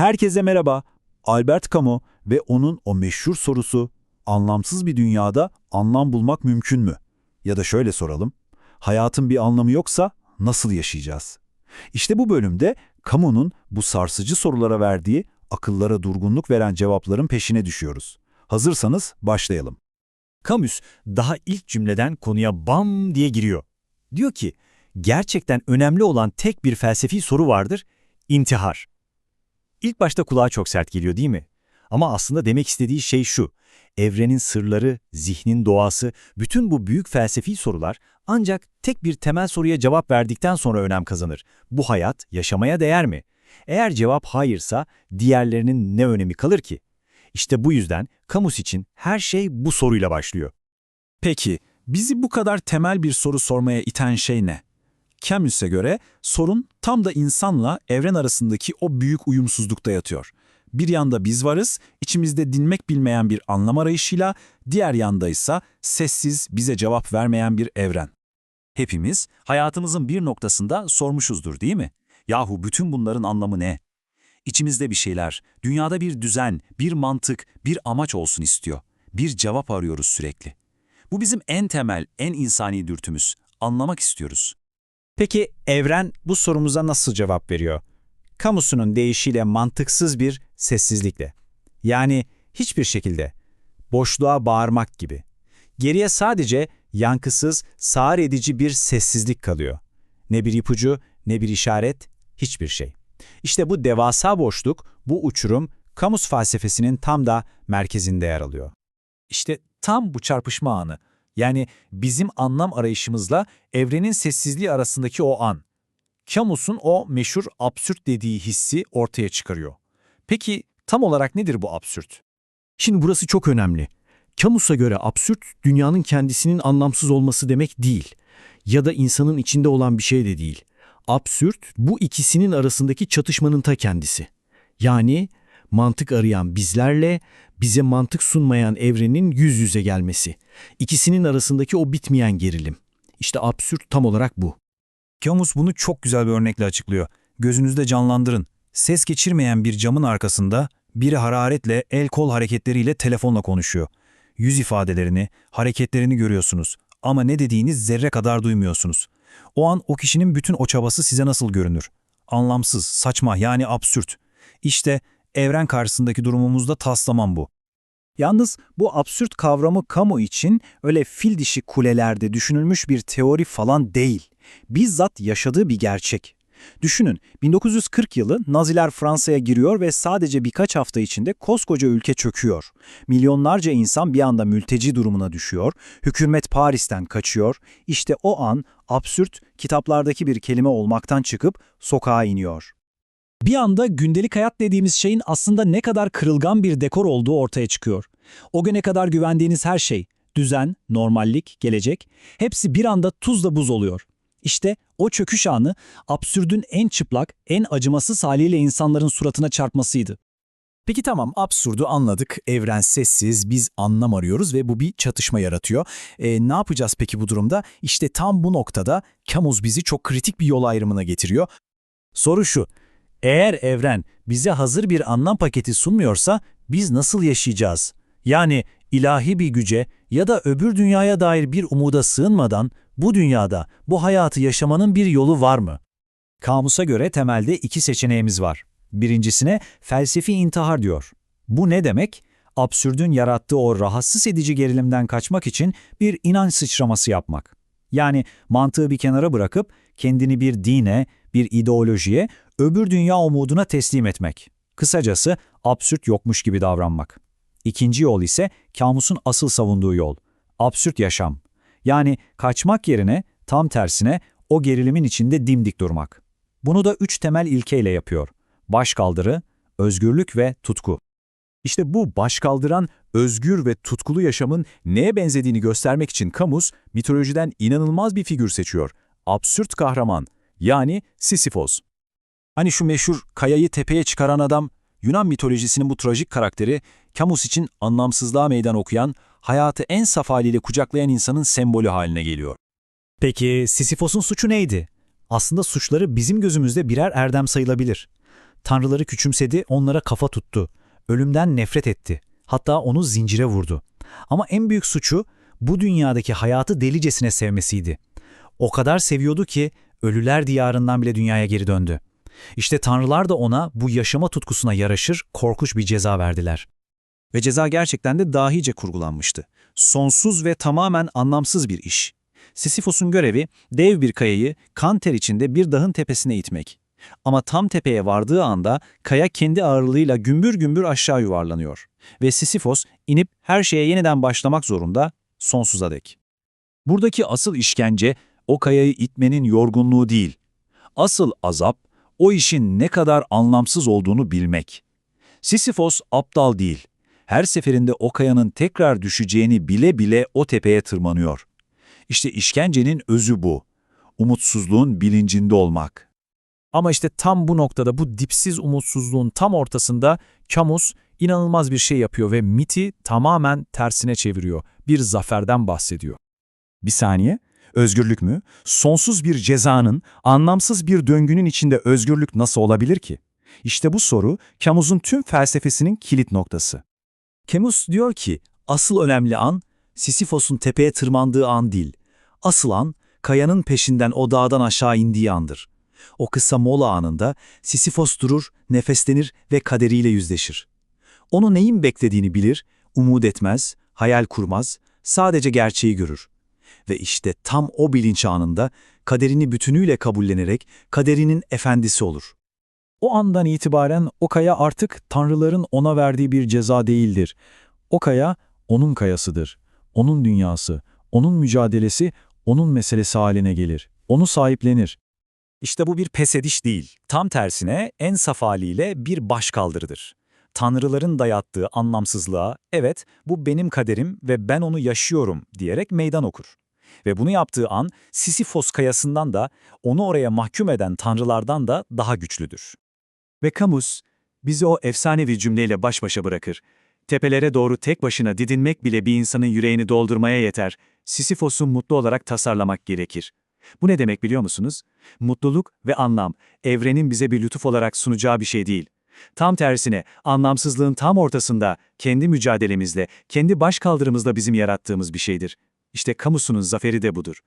Herkese merhaba. Albert Camus ve onun o meşhur sorusu, anlamsız bir dünyada anlam bulmak mümkün mü? Ya da şöyle soralım, hayatın bir anlamı yoksa nasıl yaşayacağız? İşte bu bölümde Camus'un bu sarsıcı sorulara verdiği, akıllara durgunluk veren cevapların peşine düşüyoruz. Hazırsanız başlayalım. Camus daha ilk cümleden konuya bam diye giriyor. Diyor ki, gerçekten önemli olan tek bir felsefi soru vardır, intihar. İlk başta kulağa çok sert geliyor değil mi? Ama aslında demek istediği şey şu, evrenin sırları, zihnin doğası, bütün bu büyük felsefi sorular ancak tek bir temel soruya cevap verdikten sonra önem kazanır. Bu hayat yaşamaya değer mi? Eğer cevap hayırsa diğerlerinin ne önemi kalır ki? İşte bu yüzden Camus için her şey bu soruyla başlıyor. Peki, bizi bu kadar temel bir soru sormaya iten şey ne? Camus'e göre sorun tam da insanla evren arasındaki o büyük uyumsuzlukta yatıyor. Bir yanda biz varız, içimizde dinmek bilmeyen bir anlam arayışıyla, diğer yanda ise sessiz, bize cevap vermeyen bir evren. Hepimiz hayatımızın bir noktasında sormuşuzdur değil mi? Yahu bütün bunların anlamı ne? İçimizde bir şeyler, dünyada bir düzen, bir mantık, bir amaç olsun istiyor. Bir cevap arıyoruz sürekli. Bu bizim en temel, en insani dürtümüz. Anlamak istiyoruz. Peki evren bu sorumuza nasıl cevap veriyor? Kamusunun deyişiyle mantıksız bir sessizlikle. Yani hiçbir şekilde. Boşluğa bağırmak gibi. Geriye sadece yankısız, sağır edici bir sessizlik kalıyor. Ne bir ipucu, ne bir işaret, hiçbir şey. İşte bu devasa boşluk, bu uçurum, kamus felsefesinin tam da merkezinde yer alıyor. İşte tam bu çarpışma anı. Yani bizim anlam arayışımızla evrenin sessizliği arasındaki o an. Camus'un o meşhur absürt dediği hissi ortaya çıkarıyor. Peki tam olarak nedir bu absürt? Şimdi burası çok önemli. Camus'a göre absürt, dünyanın kendisinin anlamsız olması demek değil. Ya da insanın içinde olan bir şey de değil. Absürt, bu ikisinin arasındaki çatışmanın ta kendisi. Yani mantık arayan bizlerle, bize mantık sunmayan evrenin yüz yüze gelmesi. İkisinin arasındaki o bitmeyen gerilim. İşte absürt tam olarak bu. Camus bunu çok güzel bir örnekle açıklıyor. Gözünüzde canlandırın. Ses geçirmeyen bir camın arkasında biri hararetle, el kol hareketleriyle telefonla konuşuyor. Yüz ifadelerini, hareketlerini görüyorsunuz ama ne dediğiniz zerre kadar duymuyorsunuz. O an o kişinin bütün o çabası size nasıl görünür? Anlamsız, saçma yani absürt. İşte evren karşısındaki durumumuzda taslaman bu. Yalnız bu absürt kavramı kamu için öyle fil dişi kulelerde düşünülmüş bir teori falan değil. Bizzat yaşadığı bir gerçek. Düşünün 1940 yılı Naziler Fransa'ya giriyor ve sadece birkaç hafta içinde koskoca ülke çöküyor. Milyonlarca insan bir anda mülteci durumuna düşüyor, hükümet Paris'ten kaçıyor. İşte o an absürt kitaplardaki bir kelime olmaktan çıkıp sokağa iniyor. Bir anda gündelik hayat dediğimiz şeyin aslında ne kadar kırılgan bir dekor olduğu ortaya çıkıyor. O güne kadar güvendiğiniz her şey, düzen, normallik, gelecek, hepsi bir anda tuzla buz oluyor. İşte o çöküş anı absürdün en çıplak, en acımasız haliyle insanların suratına çarpmasıydı. Peki tamam absürdü anladık. Evren sessiz, biz anlam arıyoruz ve bu bir çatışma yaratıyor. E, ne yapacağız peki bu durumda? İşte tam bu noktada Camus bizi çok kritik bir yol ayrımına getiriyor. Soru şu, eğer evren bize hazır bir anlam paketi sunmuyorsa biz nasıl yaşayacağız? Yani ilahi bir güce ya da öbür dünyaya dair bir umuda sığınmadan bu dünyada bu hayatı yaşamanın bir yolu var mı? Kamus'a göre temelde iki seçeneğimiz var. Birincisine felsefi intihar diyor. Bu ne demek? Absürdün yarattığı o rahatsız edici gerilimden kaçmak için bir inanç sıçraması yapmak. Yani mantığı bir kenara bırakıp kendini bir dine, bir ideolojiye, öbür dünya umuduna teslim etmek. Kısacası absürt yokmuş gibi davranmak. İkinci yol ise kamusun asıl savunduğu yol. Absürt yaşam. Yani kaçmak yerine tam tersine o gerilimin içinde dimdik durmak. Bunu da üç temel ilkeyle yapıyor. Başkaldırı, özgürlük ve tutku. İşte bu başkaldıran, özgür ve tutkulu yaşamın neye benzediğini göstermek için Camus, mitolojiden inanılmaz bir figür seçiyor. Absürt kahraman, yani Sisyphos. Hani şu meşhur kayayı tepeye çıkaran adam, Yunan mitolojisinin bu trajik karakteri, Camus için anlamsızlığa meydan okuyan, hayatı en saf haliyle kucaklayan insanın sembolü haline geliyor. Peki Sisyphos'un suçu neydi? Aslında suçları bizim gözümüzde birer erdem sayılabilir. Tanrıları küçümsedi, onlara kafa tuttu. Ölümden nefret etti. Hatta onu zincire vurdu. Ama en büyük suçu bu dünyadaki hayatı delicesine sevmesiydi. O kadar seviyordu ki ölüler diyarından bile dünyaya geri döndü. İşte tanrılar da ona bu yaşama tutkusuna yaraşır korkunç bir ceza verdiler. Ve ceza gerçekten de dahice kurgulanmıştı. Sonsuz ve tamamen anlamsız bir iş. Sisyphos'un görevi dev bir kayayı kan ter içinde bir dağın tepesine itmek. Ama tam tepeye vardığı anda kaya kendi ağırlığıyla gümbür gümbür aşağı yuvarlanıyor. Ve Sisyphos inip her şeye yeniden başlamak zorunda sonsuza dek. Buradaki asıl işkence o kayayı itmenin yorgunluğu değil. Asıl azap o işin ne kadar anlamsız olduğunu bilmek. Sisyphos aptal değil. Her seferinde o kayanın tekrar düşeceğini bile bile o tepeye tırmanıyor. İşte işkencenin özü bu. Umutsuzluğun bilincinde olmak. Ama işte tam bu noktada bu dipsiz umutsuzluğun tam ortasında Camus inanılmaz bir şey yapıyor ve miti tamamen tersine çeviriyor. Bir zaferden bahsediyor. Bir saniye. Özgürlük mü? Sonsuz bir cezanın, anlamsız bir döngünün içinde özgürlük nasıl olabilir ki? İşte bu soru, Camus'un tüm felsefesinin kilit noktası. Camus diyor ki, asıl önemli an, Sisyphos'un tepeye tırmandığı an değil. Asıl an, kayanın peşinden o dağdan aşağı indiği andır. O kısa mola anında Sisyphos durur, nefeslenir ve kaderiyle yüzleşir. Onu neyin beklediğini bilir, umut etmez, hayal kurmaz, sadece gerçeği görür. Ve işte tam o bilinç anında kaderini bütünüyle kabullenerek kaderinin efendisi olur. O andan itibaren o kaya artık tanrıların ona verdiği bir ceza değildir. O kaya onun kayasıdır. Onun dünyası, onun mücadelesi, onun meselesi haline gelir. Onu sahiplenir. İşte bu bir pes ediş değil. Tam tersine en saf haliyle bir başkaldırıdır. Tanrıların dayattığı anlamsızlığa, evet bu benim kaderim ve ben onu yaşıyorum diyerek meydan okur. Ve bunu yaptığı an Sisyphos kayasından da onu oraya mahkum eden tanrılardan da daha güçlüdür. Ve Camus, bizi o efsanevi cümleyle baş başa bırakır. Tepelere doğru tek başına didinmek bile bir insanın yüreğini doldurmaya yeter. Sisyphos'u mutlu olarak tasarlamak gerekir. Bu ne demek biliyor musunuz? Mutluluk ve anlam, evrenin bize bir lütuf olarak sunacağı bir şey değil. Tam tersine, anlamsızlığın tam ortasında, kendi mücadelemizle, kendi başkaldırımızla bizim yarattığımız bir şeydir. İşte Camus'un zaferi de budur.